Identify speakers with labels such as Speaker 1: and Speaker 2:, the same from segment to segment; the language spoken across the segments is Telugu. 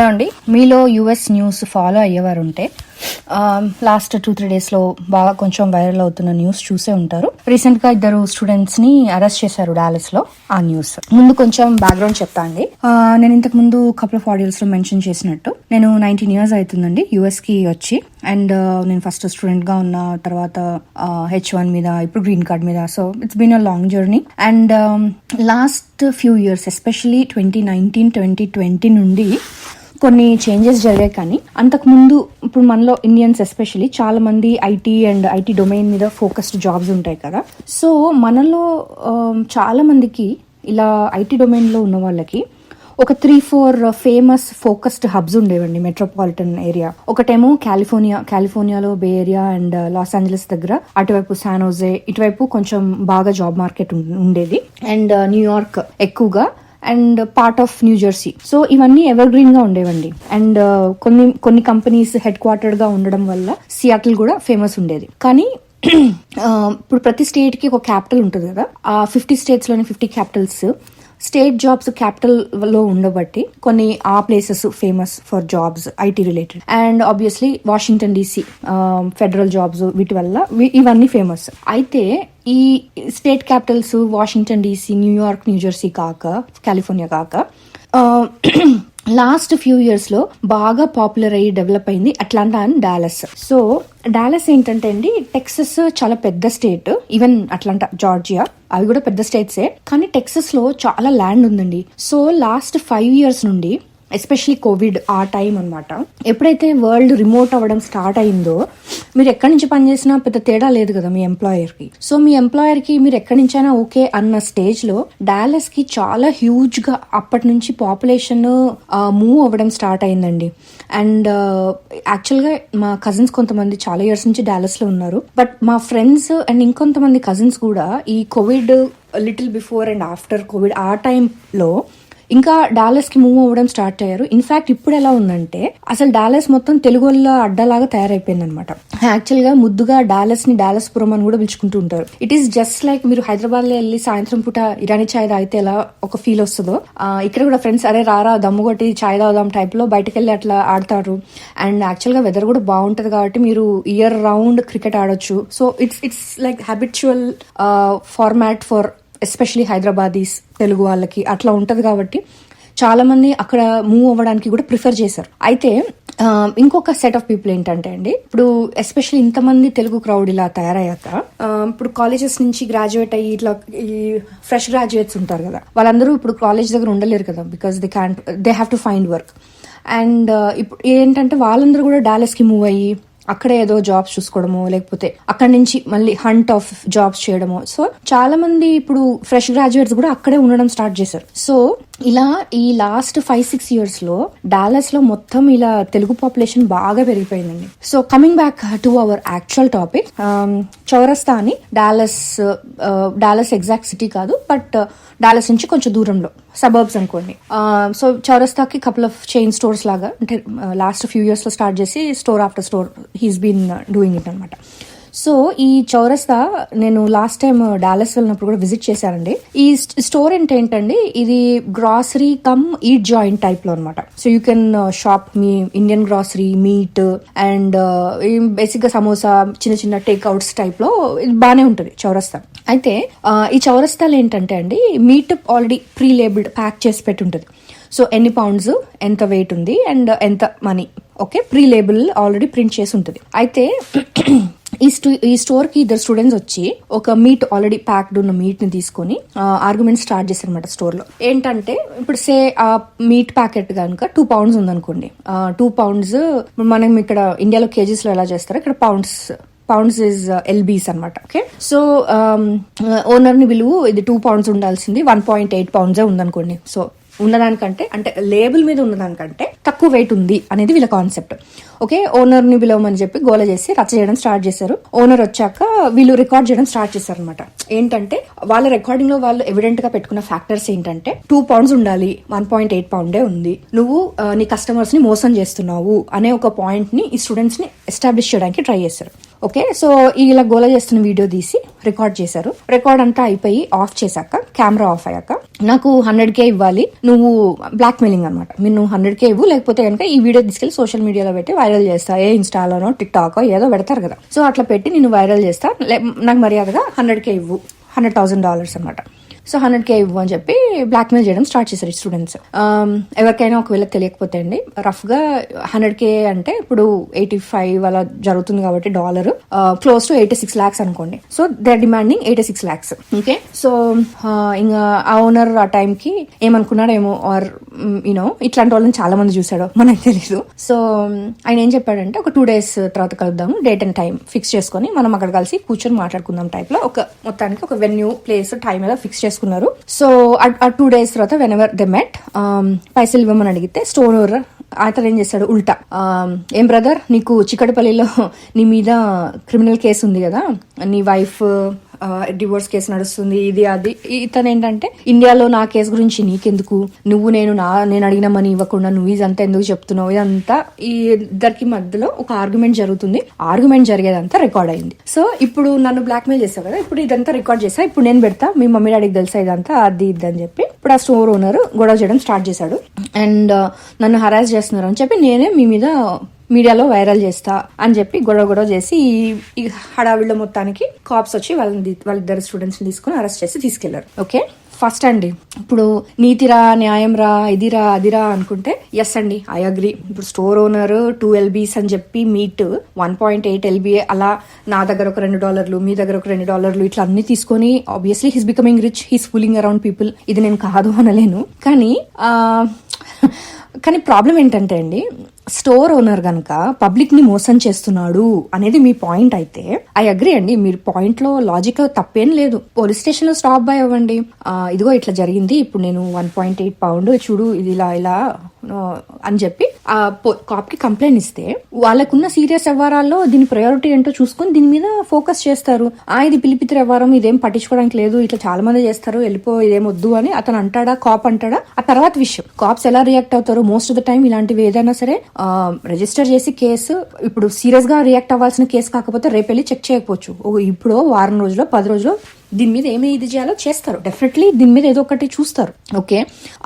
Speaker 1: హలో అండి. మీలో యుఎస్ న్యూస్ ఫాలో అయ్యేవారు ఉంటే లాస్ట్ టూ త్రీ డేస్లో బాగా కొంచెం వైరల్ అవుతున్న న్యూస్ చూసే ఉంటారు. రీసెంట్గా ఇద్దరు స్టూడెంట్స్ని అరెస్ట్ చేశారు డాలస్లో ఆ న్యూస్. ముందు కొంచెం బ్యాక్గ్రౌండ్ చెప్తా అండి. నేను ఇంతకు ముందు కపుల్ ఆఫ్ ఆడియోస్లో మెన్షన్ చేసినట్టు నేను నైన్టీన్ ఇయర్స్ అవుతుందండి యూఎస్కి వచ్చి అండ్ నేను ఫస్ట్ స్టూడెంట్గా ఉన్న తర్వాత హెచ్ వన్ మీద ఇప్పుడు గ్రీన్ కార్డ్ మీద so it's been a long journey and last few years especially twenty nineteen twenty twenty నుండి కొన్ని చేంజెస్ జరిగాయి కానీ అంతకుముందు ఇప్పుడు మనలో ఇండియన్స్ ఎస్పెషలీ చాలా మంది ఐటీ అండ్ ఐటీ డొమైన్ మీద ఫోకస్డ్ జాబ్స్ ఉంటాయి కదా. సో మనలో um, చాలా మందికి ఇలా ఐటీ డొమైన్లో ఉన్న వాళ్ళకి ఒక three four famous focused hubs ఉండేవండి మెట్రోపాలిటన్ ఏరియా ఒకటేమో California కాలిఫోర్నియాలో bay area and Los Angeles దగ్గర అటువైపు శానోజే ఇటువైపు కొంచెం బాగా జాబ్ మార్కెట్ ఉండేది. అండ్ న్యూయార్క్ uh, ఎక్కువగా and part of New Jersey. So ఇవన్నీ ఎవర్ గ్రీన్గా ఉండేవండి. అండ్ కొన్ని కొన్ని కంపెనీస్ హెడ్ క్వార్టర్డ్గా ఉండడం వల్ల సియాటిల్ కూడా ఫేమస్ ఉండేది. కానీ ఇప్పుడు ప్రతి స్టేట్కి ఒక క్యాపిటల్ ఉంటుంది కదా? ఆ ఫిఫ్టీ స్టేట్స్లోని ఫిఫ్టీ క్యాపిటల్స్ స్టేట్ జాబ్స్ క్యాపిటల్లో ఉండబట్టి కొన్ని ఆ places famous for jobs IT related. And obviously Washington DC federal jobs వీటి వల్ల ఇవన్నీ ఫేమస్. అయితే ఈ state capitals Washington DC New York New Jersey కాక కాలిఫోర్నియా కాక లాస్ట్ ఫ్యూ ఇయర్స్లో బాగా పాపులర్ అయ్యి డెవలప్ అయింది Atlanta and Dallas. So Dallas ఏంటంటే అండి టెక్సస్ చాలా పెద్ద స్టేట్ ఈవెన్ అట్లాంటా జార్జియా అవి కూడా పెద్ద స్టేట్సే. కానీ టెక్సస్లో చాలా ల్యాండ్ ఉందండి. సో లాస్ట్ ఫైవ్ ఇయర్స్ నుండి ఎస్పెషలీ కోవిడ్ ఆ టైం అనమాట ఎప్పుడైతే వరల్డ్ రిమోట్ అవ్వడం స్టార్ట్ అయిందో మీరు ఎక్కడి నుంచి పనిచేసినా పెద్ద తేడా లేదు కదా మీ ఎంప్లాయర్కి సో మీ ఎంప్లాయర్కి మీరు ఎక్కడి నుంచైనా ఓకే అన్న స్టేజ్లో డాలస్కి చాలా హ్యూజ్గా అప్పటి నుంచి పాపులేషన్ మూవ్ అవ్వడం స్టార్ట్ అయిందండి. అండ్ యాక్చువల్గా మా కజిన్స్ కొంతమంది చాలా ఇయర్స్ నుంచి డాలస్లో ఉన్నారు. బట్ మా ఫ్రెండ్స్ అండ్ ఇంకొంతమంది కజిన్స్ కూడా ఈ covid little before and after covid ఆ టైంలో ఇంకా డాలస్కి మూవ్ అవ్వడం స్టార్ట్ అయ్యారు. ఇన్ఫాక్ట్ ఇప్పుడు ఎలా ఉందంటే అసలు డాలస్ మొత్తం తెలుగు వాళ్ళ అడ్డలాగా తయారైపోయింది అనమాట యాక్చువల్గా ముద్దుగా డాలస్ని డాలస్ పురం అని కూడా పిలుచుకుంటూ ఉంటారు. ఇట్ ఈస్ జస్ట్ లైక్ మీరు హైదరాబాద్లో వెళ్ళి సాయంత్రం పూట ఇరానీ చాయ్ తాగితే ఎలా ఒక ఫీల్ వస్తుందో ఇక్కడ కూడా ఫ్రెండ్స్ అరే రారా దమ్ము కొట్టి చాయ్ తాగుదాం టైప్లో బయటకు వెళ్ళి అట్లా ఆడతారు. అండ్ యాక్చువల్గా వెదర్ కూడా బాగుంటది కాబట్టి మీరు ఇయర్ రౌండ్ క్రికెట్ ఆడొచ్చు. So it's it's like habitual format for especially Hyderabadis Telugu వాళ్ళకి అట్లా ఉంటుంది కాబట్టి చాలా మంది అక్కడ మూవ్ అవ్వడానికి కూడా ప్రిఫర్ చేశారు. అయితే ఇంకొక సెట్ ఆఫ్ పీపుల్ ఏంటంటే అండి ఇప్పుడు ఎస్పెషల్లీ ఇంతమంది తెలుగు క్రౌడ్ ఇలా తయారయ్యాక ఇప్పుడు కాలేజెస్ నుంచి గ్రాడ్యుయేట్ అయ్యి ఇట్లా ఈ ఫ్రెష్ గ్రాడ్యుయేట్స్ ఉంటారు కదా వాళ్ళందరూ ఇప్పుడు కాలేజ్ దగ్గర ఉండలేరు కదా because they can they have to find work and ఇప్పుడు ఏంటంటే వాళ్ళందరూ కూడా డాలస్కి మూవ్ అయ్యి అక్కడే ఏదో జాబ్స్ చూసుకోవడమో లేకపోతే అక్కడి నుంచి మళ్ళీ హంట్ ఆఫ్ జాబ్స్ చేయడము. సో చాలా మంది ఇప్పుడు ఫ్రెష్ గ్రాడ్యుయేట్స్ కూడా అక్కడే ఉండడం స్టార్ట్ చేశారు. సో ఇలా ఈ లాస్ట్ ఫైవ్ సిక్స్ ఇయర్స్లో డాలస్లో మొత్తం ఇలా తెలుగు పాపులేషన్ బాగా పెరిగిపోయిందండి. So coming back to our actual topic Chaurasta అని డాలస్ డాలస్ ఎగ్జాక్ట్ సిటీ కాదు బట్ డాలస్ uh, నుంచి కొంచెం దూరంలో సబర్బ్స్ అనుకోండి. Um, సో చౌరస్తాకి కపుల్ ఆఫ్ చైన్ స్టోర్స్ లాగా అంటే లాస్ట్ ఫ్యూ ఇయర్స్లో స్టార్ట్ చేసి store after store he's been doing it అనమాట సో ఈ చౌరస్తా నేను లాస్ట్ టైం డాలస్ వెళ్ళినప్పుడు కూడా విజిట్ చేశానండి. ఈ స్టోర్ అంటే ఏంటండి? ఇది గ్రాసరీ కమ్ ఈట్ జాయింట్ టైప్లో అనమాట సో యూ కెన్ షాప్ మీ ఇండియన్ గ్రాసరీ మీట్ అండ్ బేసిక్గా సమోసా చిన్న చిన్న టేక్ అవుట్స్ టైప్లో ఇది బానే ఉంటుంది చౌరస్తా. అయితే uh, ఈ చౌరస్తాలు ఏంటంటే అండి meat already pre labelled pack చేసి పెట్టి ఉంటుంది. సో ఎన్ని పౌండ్స్ ఎంత వెయిట్ ఉంది అండ్ ఎంత money okay pre label already print చేసి ఉంటుంది. అయితే ఈ స్టో ఈ స్టోర్కి ఇద్దరు స్టూడెంట్స్ వచ్చి ఒక మీట్ ఆల్రెడీ ప్యాక్డ్ ఉన్న మీట్ని తీసుకొని ఆర్గ్యుమెంట్ స్టార్ట్ చేశారు అనమాట స్టోర్లో ఏంటంటే ఇప్పుడు సే ఆ మీట్ ప్యాకెట్ కనుక టూ పౌండ్స్ ఉందనుకోండి. టూ పౌండ్స్ మనం ఇక్కడ ఇండియాలో కేజీస్లో ఎలా చేస్తారో ఇక్కడ పౌండ్స్ పౌండ్స్ ఇస్ ఎల్బీస్ అనమాట ఓకే? సో ఓనర్ని విలువ ఇది టూ పౌండ్స్ ఉండాల్సింది వన్ పాయింట్ ఎయిట్ పౌండ్సే ఉందనుకోండి. సో ఉన్నదానికంటే అంటే లేబుల్ మీద ఉన్నదానికంటే తక్కువ వెయిట్ ఉంది అనేది వీళ్ళ కాన్సెప్ట్. ఓకే ఓనర్ని పిలవమని చెప్పి గోల చేసి రచ్చ చేయడం స్టార్ట్ చేశారు. ఓనర్ వచ్చాక వీళ్ళు రికార్డ్ చేయడం స్టార్ట్ చేశారు అనమాట ఏంటంటే వాళ్ళ రికార్డింగ్లో వాళ్ళు ఎవిడెంట్గా పెట్టుకున్న ఫ్యాక్టర్స్ ఏంటంటే టూ పౌండ్స్ ఉండాలి వన్ పాయింట్ ఎయిట్ పౌండే ఉంది. నువ్వు నీ కస్టమర్స్ని మోసం చేస్తున్నావు అనే ఒక పాయింట్ని ఈ స్టూడెంట్స్ని ఎస్టాబ్లిష్ చేయడానికి ట్రై చేశారు. ఓకే సో ఇలా గోల చేస్తున్న వీడియో తీసి రికార్డ్ చేశారు. రికార్డ్ అంతా అయిపోయి ఆఫ్ చేశాక కెమెరా ఆఫ్ అయ్యాక నాకు హండ్రెడ్ కే ఇవ్వాలి నువ్వు బ్లాక్ మెయిలింగ్ అనమాట మీరు నువ్వు హండ్రెడ్ కే ఇవ్వు లేకపోతే కనుక ఈ వీడియో తీసుకెళ్ళి సోషల్ మీడియాలో పెట్టి వైరల్ చేస్తా ఏ ఇన్స్టాలోనో టిక్ టాక్ ఏదో పెడతారు కదా. సో అట్లా పెట్టి నేను వైరల్ చేస్తా. నాకు మర్యాదగా హండ్రెడ్ కే ఇవ్వు. హండ్రెడ్ థౌసండ్ డాలర్స్ అనమాట సో హండ్రెడ్ కే ఇవ్వు అని చెప్పి బ్లాక్మెయిల్ చేయడం స్టార్ట్ చేశారు స్టూడెంట్స్ um, ఎవరికైనా ఒకవేళ తెలియకపోతే అండి రఫ్గా హండ్రెడ్ కే అంటే ఇప్పుడు ఎయిటీ ఫైవ్ అలా జరుగుతుంది కాబట్టి dollar close to eighty six lakhs అనుకోండి. So they demanding eighty six lakhs okay so ఇంకా ఆ ఓనర్ ఆ టైంకి కి ఏమనుకున్నాడేమో ఆర్ యూనో mm, ఇట్లాంటి వాళ్ళని చాలా మంది చూసాడు మనకు తెలీదు. సో um, ఆయన ఏం చెప్పాడంటే ఒక టూ డేస్ తర్వాత కలుద్దాము డేట్ అండ్ టైం ఫిక్స్ చేసుకొని మనం అక్కడ కలిసి కూర్చొని మాట్లాడుకుందాం టైప్లో ఒక మొత్తానికి ఒక వెన్యూ ప్లేస్ టైం ఏదో ఫిక్స్ చేసుకున్నారు సో ఆ టూ డేస్ తర్వాత వెన్ ఎవర్ దే మెట్ పైసలు ఇవ్వమని అడిగితే స్టోన్ అతను ఏం చేశాడు ఉల్టా um, ఏం బ్రదర్ నీకు చిక్కడపల్లిలో నీ మీద క్రిమినల్ కేసు ఉంది కదా నీ వైఫ్ డివోర్స్ కేసు నడుస్తుంది ఇది అది. ఇతను ఏంటంటే ఇండియాలో నా కేసు గురించి నీకెందుకు? నువ్వు నేను నా నేను అడిగిన మనీ ఇవ్వకుండా నువ్వు ఇదంతా ఎందుకు చెప్తున్నావు? ఇదంతా ఈ ఇద్దరికి మధ్యలో ఒక ఆర్గ్యుమెంట్ జరుగుతుంది. ఆర్గ్యుమెంట్ జరిగేదంతా రికార్డ్ అయింది. సో ఇప్పుడు నన్ను బ్లాక్మెయిల్ చేసావు కదా? ఇప్పుడు ఇదంతా రికార్డ్ చేసా? ఇప్పుడు నేను పెడతా? మీ మమ్మీ డాడీకి తెలుసా ఇదంతా? అది ఇది అని చెప్పి. ఇప్పుడు ఆ స్టోర్ ఓనర్ గొడవ చేయడం స్టార్ట్ చేశాడు. అండ్ నన్ను హరాస్ చేస్తున్నారు అని చెప్పి నేనే మీ మీద మీడియాలో వైరల్ చేస్తా అని చెప్పి గొడవ గొడవ చేసి ఈ- ఈ హడావిళ్ళ మొత్తానికి కాప్స్ వచ్చి వాళ్ళని వాళ్ళిద్దరు స్టూడెంట్స్ని తీసుకొని అరెస్ట్ చేసి తీసుకెళ్ళారు. ఓకే? ఫస్ట్ అండి. ఇప్పుడు నీతిరా న్యాయం రా ఇదిరా అదిరా అనుకుంటే ఎస్ అండి ఐ అగ్రి ఇప్పుడు స్టోర్ ఓనర్ టూ ఎల్బీస్ అని చెప్పి meat one point eight LB అలా నా దగ్గర ఒక రెండు డాలర్లు మీ దగ్గర ఒక రెండు డాలర్లు ఇట్లా అన్ని తీసుకొని obviously his becoming rich he's fooling around people ఇది నేను కాదు అనలేను. కానీ కానీ ప్రాబ్లం ఏంటంటే అండి స్టోర్ ఓనర్ గనక పబ్లిక్ని మోసం చేస్తున్నాడు అనేది మీ పాయింట్ అయితే ఐ అగ్రి అండి. మీరు పాయింట్లో లాజిక్ తప్పేం లేదు. పోలీస్ స్టేషన్లో స్టాప్ బై అవ్వండి. ఇదిగో ఇట్లా జరిగింది. ఇప్పుడు నేను వన్ పాయింట్ ఎయిట్ పౌండ్ చూడు ఇది ఇలా ఇలా అని చెప్పి ఆ కాప్కి కంప్లైంట్ ఇస్తే వాళ్ళకున్న సీరియస్ వ్యవహారాల్లో దీని ప్రయారిటీ ఏంటో చూసుకొని దీని మీద ఫోకస్ చేస్తారు. ఆ ఇది పిలిపిత్ర వ్యవహారం ఇదేం పట్టించుకోవడానికి లేదు. ఇట్లా చాలా మంది చేస్తారు. వెళ్ళిపో ఇదేం వద్దు అని అతను అంటాడా కాప్ అంటాడా? ఆ తర్వాత విషయం. కాప్స్ ఎలా రియాక్ట్ అవుతారు మోస్ట్ ఆఫ్ ద టైం ఇలాంటివి ఏదైనా సరే రిజిస్టర్ చేసి కేసు ఇప్పుడు సీరియస్గా రియాక్ట్ అవ్వాల్సిన కేసు కాకపోతే రేపు వెళ్ళి చెక్ చేయకపోవచ్చు. ఓ ఇప్పుడు వారం రోజులు పది రోజులు దీని మీద ఏమి ఇది చేయాలో చేస్తారు. డెఫినెట్లీ దీని మీద ఏదో ఒకటి చూస్తారు. ఓకే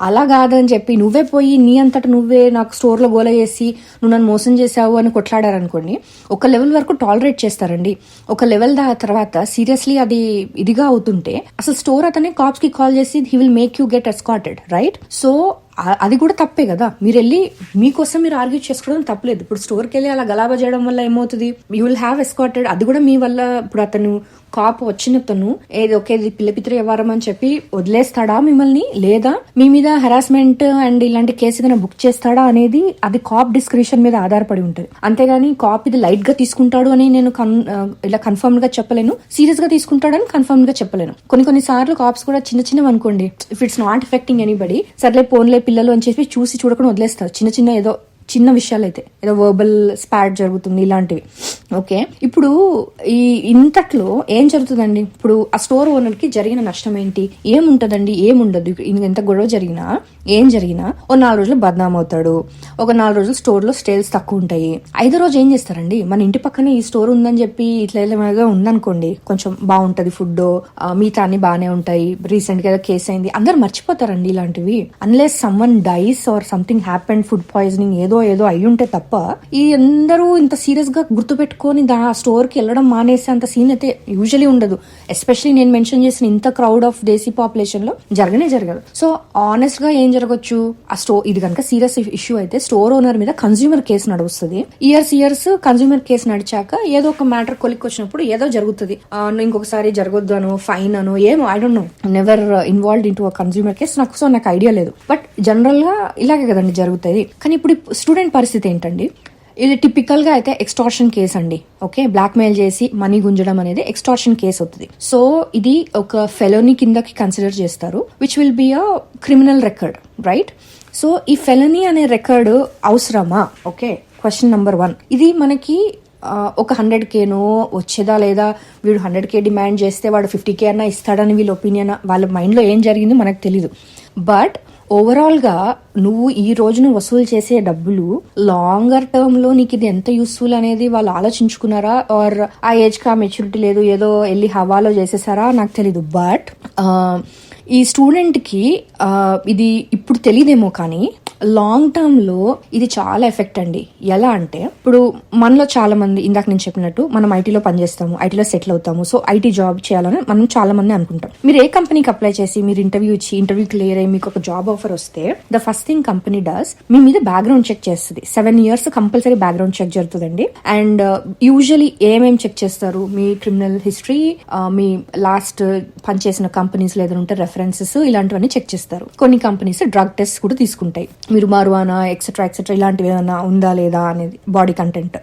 Speaker 1: అలా కాదని చెప్పి నువ్వే పోయి నీ అంతట నువ్వే నాకు స్టోర్లో గోల చేసి నువ్వు నన్ను మోసం చేసావు అని కొట్లాడారనుకోండి ఒక లెవెల్ వరకు టాలరేట్ చేస్తారండి. ఒక లెవెల్ దా తర్వాత సీరియస్లీ అది ఇదిగా అవుతుంటే అసలు స్టోర్ అతనే కాప్స్కి కాల్ చేసి he will make you get escorted right so అది కూడా తప్పే కదా. మీరు వెళ్ళి మీకోసం మీరు ఆర్గ్యూ చేసుకోవడం తప్పలేదు. ఇప్పుడు స్టోర్కి వెళ్ళి అలా గలాబా చేయడం వల్ల ఏమవుతుంది? యూ విల్ హ్యావ్ ఎస్కాటెడ్ అది కూడా మీ వల్ల ఇప్పుడు అతను కాప్ వచ్చిన తను ఏది ఒకే ఇది పిల్లపిత్ర వ్యవహారం అని చెప్పి వదిలేస్తాడా మిమ్మల్ని? లేదా మీ మీద హెరాస్మెంట్ అండ్ ఇలాంటి కేసు ఏదైనా బుక్ చేస్తాడా అనేది అది కాప్ డిస్క్రిప్షన్ మీద ఆధారపడి ఉంటుంది. అంతేగాని కాప్ ఇది లైట్గా తీసుకుంటాడు అని నేను కన్- ఇలా కన్ఫర్మ్గా చెప్పలేను. సీరియస్గా తీసుకుంటాడని కన్ఫర్మ్గా చెప్పలేను. కొన్ని కొన్ని సార్లు కాప్స్ కూడా చిన్న చిన్నవి అనుకోండి. If it's not affecting anybody సర్లే పోన్లే పిల్లలు అని చెప్పి చూసి చూడకుండా వదిలేస్తారు. చిన్న చిన్న ఏదో చిన్న విషయాలు అయితే ఏదో వర్బల్ స్పాట్ జరుగుతుంది ఇలాంటివి. ఓకే ఇప్పుడు ఈ ఇంతట్లో ఏం జరుగుతుందండి? ఇప్పుడు ఆ స్టోర్ ఓనర్కి జరిగిన నష్టం ఏంటి ఏముంటదండి? ఏముండదు? ఎంత గొడవ జరిగినా ఏం జరిగినా ఓ నాలుగు రోజులు బద్నాం అవుతాడు ఒక నాలుగు రోజులు స్టోర్లో స్టేల్స్ తక్కువ ఉంటాయి. ఐదో రోజు ఏం చేస్తారండి? మన ఇంటి పక్కనే ఈ స్టోర్ ఉందని చెప్పి ఇట్లా ఏదో ఉందనుకోండి కొంచెం బాగుంటది ఫుడ్ మిగతా అన్ని బాగానే ఉంటాయి. రీసెంట్గా ఏదో కేసు అయింది. అందరు మర్చిపోతారండి ఇలాంటివి. Unless someone dies or something happened food poisoning ఏదో ఏదో అయి ఉంటే తప్ప ఈ అందరూ ఇంత సీరియస్గా గుర్తు పెట్టుకొని దా స్టోర్కి వెళ్ళడం మానేసే అంత సీన్ అయితే యూజువలీ ఉండదు. ఎస్పెషలీ నేను మెన్షన్ చేసిన ఇంత క్రౌడ్ ఆఫ్ దేశీ పాపులేషన్లో జరగనే జరగదు. సో ఆనెస్ట్గా ఏం జరగచ్చు? ఆ స్టోర్ ఇది కనుక సీరియస్ ఇష్యూ అయితే స్టోర్ ఓనర్ మీద కన్స్యూమర్ కేసు నడుస్తుంది. ఇయర్స్ ఇయర్స్ కన్స్యూమర్ కేసు నడిచాక ఏదో ఒక మ్యాటర్ కొలిక్ వచ్చినప్పుడు ఏదో జరుగుతుంది. ఇంకొకసారి జరగొద్దు అను ఫైన్ అను ఏమో I don't know never involved in to consumer case నాకు సో నాకు ఐడియా లేదు. బట్ జనరల్గా ఇలాగే కదండి జరుగుతుంది. కానీ ఇప్పుడు స్టూడెంట్ పరిస్థితి ఏంటండి? ఇది టిపికల్గా అయితే ఎక్స్టార్షన్ కేసు అండి ఓకే? బ్లాక్మెయిల్ చేసి మనీ గుంజడం అనేది ఎక్స్టార్షన్ కేసు అవుతుంది. సో ఇది ఒక ఫెలోని కిందకి కన్సిడర్ చేస్తారు which will be a criminal record right so ఈ ఫెలనీ అనే రికార్డ్ అవసరమా? ఓకే? క్వశ్చన్ నెంబర్ వన్ ఇది మనకి ఒక హండ్రెడ్ కేనో వచ్చేదా లేదా? వీడు హండ్రెడ్ కే డిమాండ్ చేస్తే వాడు ఫిఫ్టీ కే అన్నా ఇస్తాడని వీళ్ళ ఒపీనియన్ వాళ్ళ మైండ్లో ఏం జరిగిందో మనకు తెలీదు. బట్ ఓవరాల్గా నువ్వు ఈ రోజున వసూలు చేసే డబ్బులు లాంగర్ టర్మ్లో నీకు ఇది ఎంత యూస్ఫుల్ అనేది వాళ్ళు ఆలోచించుకున్నారా? ఆర్ ఆ ఏజ్ కా మెచ్యూరిటీ లేదు ఏదో వెళ్ళి హవాలో చేసేసారా? నాకు తెలీదు. బట్ ఈ స్టూడెంట్కి ఇది ఇప్పుడు తెలియదేమో కానీ లాంగ్ టర్మ్లో ఇది చాలా ఎఫెక్ట్ అండి. ఎలా అంటే ఇప్పుడు మనలో చాలా మంది ఇందాక నేను చెప్పినట్టు మనం ఐటీలో పనిచేస్తాము ఐటీలో సెటిల్ అవుతాము. సో ఐటీ జాబ్ చేయాలని మనం చాలా మంది అనుకుంటాం. మీరు ఏ కంపెనీకి అప్లై చేసి మీరు ఇంటర్వ్యూ ఇచ్చి ఇంటర్వ్యూ క్లియర్ అయ్యి మీకు ఒక జాబ్ ఆఫర్ వస్తే the first thing company does మీ మీద బ్యాక్గ్రౌండ్ చెక్ చేస్తుంది. Seven years compulsory background check జరుగుతుందండి. అండ్ యూజువలీ ఏమేమి చెక్ చేస్తారు? మీ క్రిమినల్ హిస్టరీ uh, మీ లాస్ట్ పనిచేసిన కంపెనీస్ ఏదైనా ఉంటే రెఫరెన్సెస్ ఇలాంటివన్నీ చెక్ చేస్తారు. కొన్ని కంపెనీస్ డ్రగ్ టెస్ట్ కూడా తీసుకుంటాయి. మీరు మరువానా ఎక్సెట్రా ఎక్సెట్రా ఇలాంటివి ఏమైనా ఉందా లేదా అనేది బాడీ కంటెంట్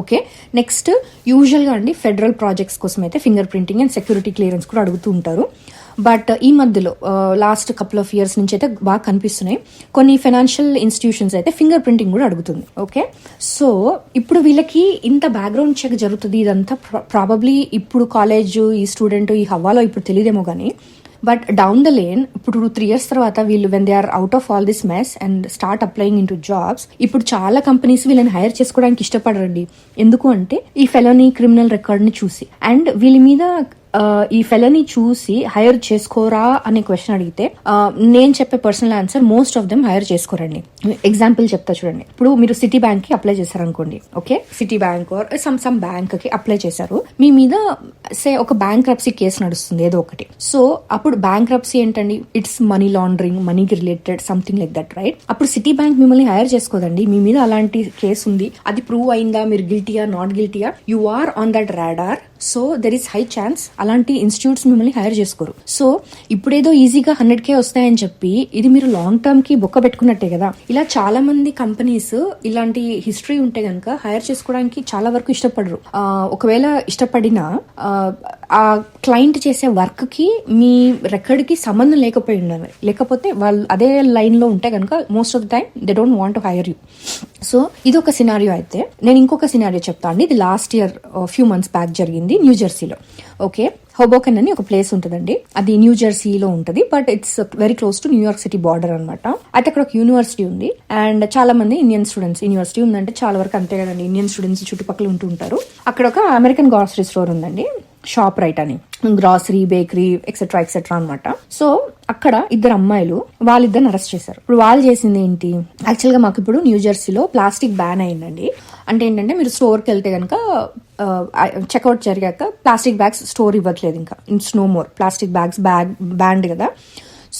Speaker 1: ఓకే నెక్స్ట్ యూజువల్గా అండి ఫెడరల్ ప్రాజెక్ట్స్ కోసం అయితే finger printing and security clearance కూడా అడుగుతూ ఉంటారు. బట్ ఈ మధ్యలో లాస్ట్ కపుల్ ఆఫ్ ఇయర్స్ నుంచి అయితే బాగా కనిపిస్తున్నాయి. కొన్ని ఫైనాన్షియల్ ఇన్స్టిట్యూషన్స్ అయితే ఫింగర్ ప్రింటింగ్ కూడా అడుగుతుంది. ఓకే సో ఇప్పుడు వీళ్ళకి ఇంత బ్యాక్గ్రౌండ్ చెక్ జరుగుతుంది ఇదంతా ప్రాబబ్లీ ఇప్పుడు కాలేజ్ ఈ స్టూడెంట్ ఈ హవాలో ఇప్పుడు తెలియదేమో కానీ బట్ డౌన్ ద లేన్ ఇప్పుడు త్రీ ఇయర్స్ తర్వాత వీళ్ళు when they are out of all this mess and start applying in to jobs ఇప్పుడు చాలా కంపెనీస్ వీళ్ళని హైర్ చేసుకోవడానికి ఇష్టపడరండి. ఎందుకు అంటే ఈ ఫెలోని క్రిమినల్ రికార్డ్ని చూసి. అండ్ వీళ్ళ మీద ఈ ఫెలని చూసి హైర్ చేసుకోరా అనే క్వశ్చన్ అడిగితే నేను చెప్పే personal answer most of them hire చేసుకోరండి. Example చెప్తా చూడండి. ఇప్పుడు మీరు సిటీ బ్యాంక్కి అప్లై చేశారనుకోండి okay city bank or some some బ్యాంక్కి అప్లై చేశారు. మీ మీద సే ఒక బ్యాంక్ రప్సీ కేసు నడుస్తుంది ఏదో ఒకటి. సో అప్పుడు బ్యాంక్ రప్సీ ఏంటండి? ఇట్స్ మనీ లాండరింగ్ మనీకి related something like that right అప్పుడు సిటీ బ్యాంక్ మిమ్మల్ని హైర్ చేసుకోదండి. మీ మీద అలాంటి కేసు ఉంది. అది ప్రూవ్ అయిందా? మీరు గిల్టీయా not గిల్టీయా you are on that radar so there is high chance అలాంటి ఇన్స్టిట్యూట్స్ మిమ్మల్ని హైర్ చేసుకోరు. సో ఇప్పుడేదో ఈజీగా హండ్రెడ్ కే వస్తాయని చెప్పి ఇది మీరు లాంగ్ టర్మ్కి బొక్క పెట్టుకున్నట్టే కదా. ఇలా చాలా మంది కంపెనీస్ ఇలాంటి హిస్టరీ ఉంటే గనక హైర్ చేసుకోవడానికి చాలా వరకు ఇష్టపడరు. ఒకవేళ ఇష్టపడినా ఆ, క్లయింట్ చేసే వర్క్కి మీ రెక్కడికి సంబంధం లేకపోయి ఉండాలి. లేకపోతే వాళ్ళు అదే లైన్లో ఉంటే కనుక most of the time they don't want hire you so ఇది ఒక సినారియో అయితే. నేను ఇంకొక సినారియో చెప్తా అండి. ఇది last year few months back జరిగింది న్యూ జెర్సీలో ఓకే హోబోకెన్ అని ఒక ప్లేస్ ఉంటుందండి. అది న్యూ జెర్సీలో ఉంటుంది. But it's very close to New York city border అనమాట అయితే అక్కడ ఒక యూనివర్సిటీ ఉంది. అండ్ చాలా మంది ఇండియన్ స్టూడెంట్స్ యూనివర్సిటీ ఉందంటే చాలా వరకు అంతే కదండి. ఇండియన్ స్టూడెంట్స్ చుట్టుపక్కల ఉంటూ ఉంటారు. అక్కడ ఒక అమెరికన్ గ్రాసరీ స్టోర్ ఉందండి. షాప్ రైట్ అని. గ్రాసరీ బేకరీ ఎక్సెట్రా ఎక్సెట్రా అనమాట సో అక్కడ ఇద్దరు అమ్మాయిలు వాళ్ళిద్దరిని అరెస్ట్ చేశారు. ఇప్పుడు వాళ్ళు చేసింది ఏంటి? యాక్చువల్గా మాకు ఇప్పుడు న్యూ జెర్సీలో ప్లాస్టిక్ బ్యాన్ అయిందండి. అంటే ఏంటంటే మీరు స్టోర్కి వెళ్తే కనుక చెక్అవుట్ జరిగాక ప్లాస్టిక్ బ్యాగ్స్ స్టోర్ ఇవ్వట్లేదు ఇంకా. It's no more. Plastic bags bag banned కదా.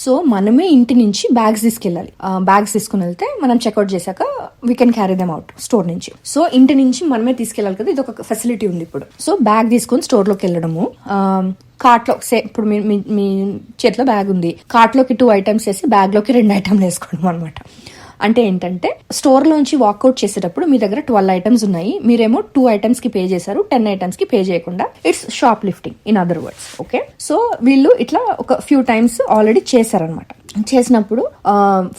Speaker 1: సో మనమే ఇంటి నుంచి బ్యాగ్స్ తీసుకెళ్ళాలి. బ్యాగ్స్ తీసుకుని వెళ్తే మనం చెక్అవుట్ చేశాక we can carry them out store నుంచి. సో ఇంటి నుంచి మనమే తీసుకెళ్ళాలి కదా ఇది ఒక ఫెసిలిటీ ఉంది ఇప్పుడు. సో బ్యాగ్ తీసుకొని స్టోర్లోకి వెళ్ళడము. కార్ట్లో సే ఇప్పుడు మీ మీ- మీ చేతిలో బ్యాగ్ ఉంది. కార్ట్లోకి టూ ఐటమ్స్ వేసి బ్యాగ్లోకి రెండు ఐటమ్లు వేసుకోవడం అనమాట అంటే ఏంటంటే స్టోర్ లోంచి వాకౌట్ చేసేటప్పుడు మీ దగ్గర ట్వెల్వ్ ఐటమ్స్ ఉన్నాయి. మీరేమో టూ ఐటమ్స్కి పే చేశారు టెన్ ఐటమ్స్కి పే చేయకుండా. It's shoplifting in other words okay so వీళ్ళు ఇట్లా ఒక ఫ్యూ టైమ్స్ ఆల్రెడీ చేశారనమాట చేసినప్పుడు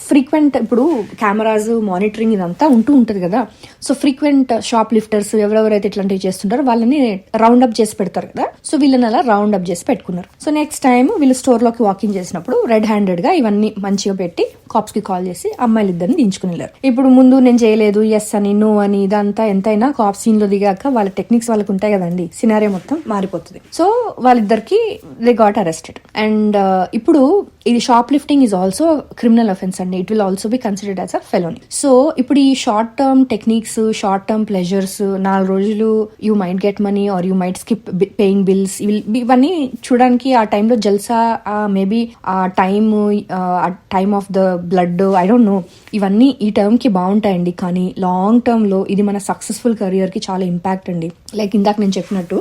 Speaker 1: ఫ్రీక్వెంట్ ఇప్పుడు కెమెరాస్ మానిటరింగ్ ఇదంతా ఉంటూ ఉంటుంది కదా. సో ఫ్రీక్వెంట్ షాప్ లిఫ్టర్స్ ఎవరెవరైతే ఇట్లాంటివి చేస్తుంటారో వాళ్ళని రౌండ్ అప్ చేసి పెడతారు కదా. సో వీళ్ళని అలా రౌండ్ అప్ చేసి పెట్టుకున్నారు. సో నెక్స్ట్ టైం వీళ్ళు స్టోర్లోకి వాకింగ్ చేసినప్పుడు రెడ్ హ్యాండెడ్గా ఇవన్నీ మంచిగా పెట్టి కాప్స్కి కాల్ చేసి అమ్మాయిలు ఇద్దరిని దించుకుని వెళ్ళారు. ఇప్పుడు ముందు నేను చేయలేదు ఎస్ అని నో అని ఇదంతా ఎంతైనా కాప్ సీన్లో దిగాక వాళ్ళ టెక్నిక్స్ వాళ్ళకి ఉంటాయి కదండి. సినారియో మొత్తం మారిపోతుంది. సో వాళ్ళిద్దరికి దే గాట్ అరెస్టెడ్ అండ్ ఇప్పుడు ఇది shoplifting is also criminal offence అండి it will also be considered as a felony so ఇప్పుడు ఈ short term techniques short term pleasures నాలుగు రోజులు you might get money or you might skip paying bills ఇవన్నీ చూడడానికి ఆ టైంలో జల్సా మేబీ ఆ టైమ్ ఆ time of the blood I don't know ఇవన్నీ ఈ టర్మ్కి బాగుంటాయండి కానీ లాంగ్ టర్మ్లో ఇది మన సక్సెస్ఫుల్ కెరియర్కి చాలా ఇంపాక్ట్ అండి. లైక్ ఇందాక నేను చెప్పినట్టు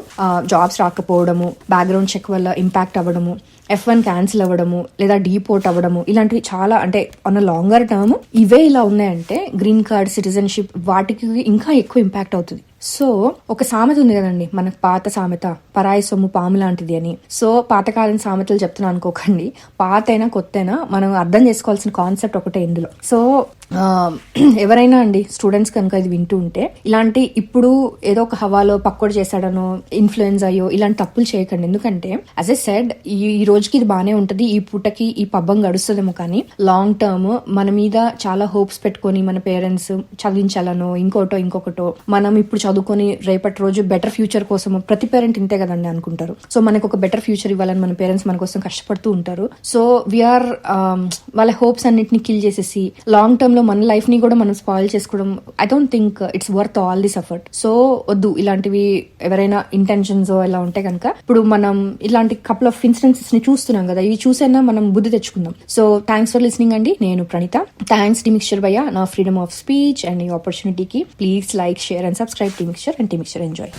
Speaker 1: జాబ్స్ రాకపోవడము బ్యాక్గ్రౌండ్ చెక్ వల్ల ఇంపాక్ట్ అవ్వడము ఎఫ్ వన్ క్యాన్సిల్ అవ్వడము లేదా డీపోర్ట్ అవ్వడము ఇలాంటివి చాలా అంటే ఆన్ లాంగర్ టర్మ్ ఇవే ఇలా ఉన్నాయంటే గ్రీన్ కార్డ్ సిటిజన్షిప్ వాటికి ఇంకా ఎక్కువ ఇంపాక్ట్ అవుతుంది. సో ఒక సామెత ఉంది కదండి. మనకు పాత సామెత పరాయి సొమ్ము పాము లాంటిది అని. సో పాతకాలం సామెతలు చెప్తున్నా అనుకోకండి. పాత అయినా కొత్త అయినా మనం అర్థం చేసుకోవాల్సిన కాన్సెప్ట్ ఒకటే ఇందులో. సో ఎవరైనా అండి స్టూడెంట్స్ కనుక ఇది వింటూ ఉంటే ఇలాంటి ఇప్పుడు ఏదో ఒక హవాలో పక్కోడు చేశాడనో ఇన్ఫ్లుయెన్స్ అయ్యో ఇలాంటి తప్పులు చేయకండి. ఎందుకంటే అస్ ఎ సెడ్ ఈ రోజుకి ఇది బాగానే ఉంటుంది ఈ పూటకి ఈ పబ్బం గడుస్తుందేమో కానీ లాంగ్ టర్మ్ మన మీద చాలా హోప్స్ పెట్టుకొని మన పేరెంట్స్ చదివించాలనో ఇంకోటో ఇంకొకటో మనం ఇప్పుడు చదువుకొని రేపటి రోజు బెటర్ ఫ్యూచర్ కోసం ప్రతి పేరెంట్ ఇంతే కదండి అనుకుంటారు. సో మనకు ఒక బెటర్ ఫ్యూచర్ ఇవ్వాలని మన పేరెంట్స్ మన కోసం కష్టపడుతూ ఉంటారు. సో వీఆర్ um, వాళ్ళ హోప్స్ అన్నిటిని కిల్ చేసేసి లాంగ్ టర్మ్లో మన లైఫ్ని కూడా మనం స్పాయిల్ చేసుకోవడం I don't think it's worth all this effort so వద్దు ఇలాంటివి ఎవరైనా ఇంటెన్షన్స్ ఇలా ఉంటే కనుక ఇప్పుడు మనం ఇలాంటి కపుల్ ఆఫ్ ఇన్సిడెన్సెస్ని చూస్తున్నాం కదా ఇవి చూసైనా మనం బుద్ధి తెచ్చుకుందాం. సో థ్యాంక్స్ ఫర్ లిస్నింగ్ అండి నేను ప్రణీత. థ్యాంక్స్ డి మిక్స్చర్ భయ్య నా ఫ్రీడమ్ ఆఫ్ స్పీచ్ అండ్ ఈ ఆపర్చునిటీకి please like share and subscribe to mixture and tea mixture enjoy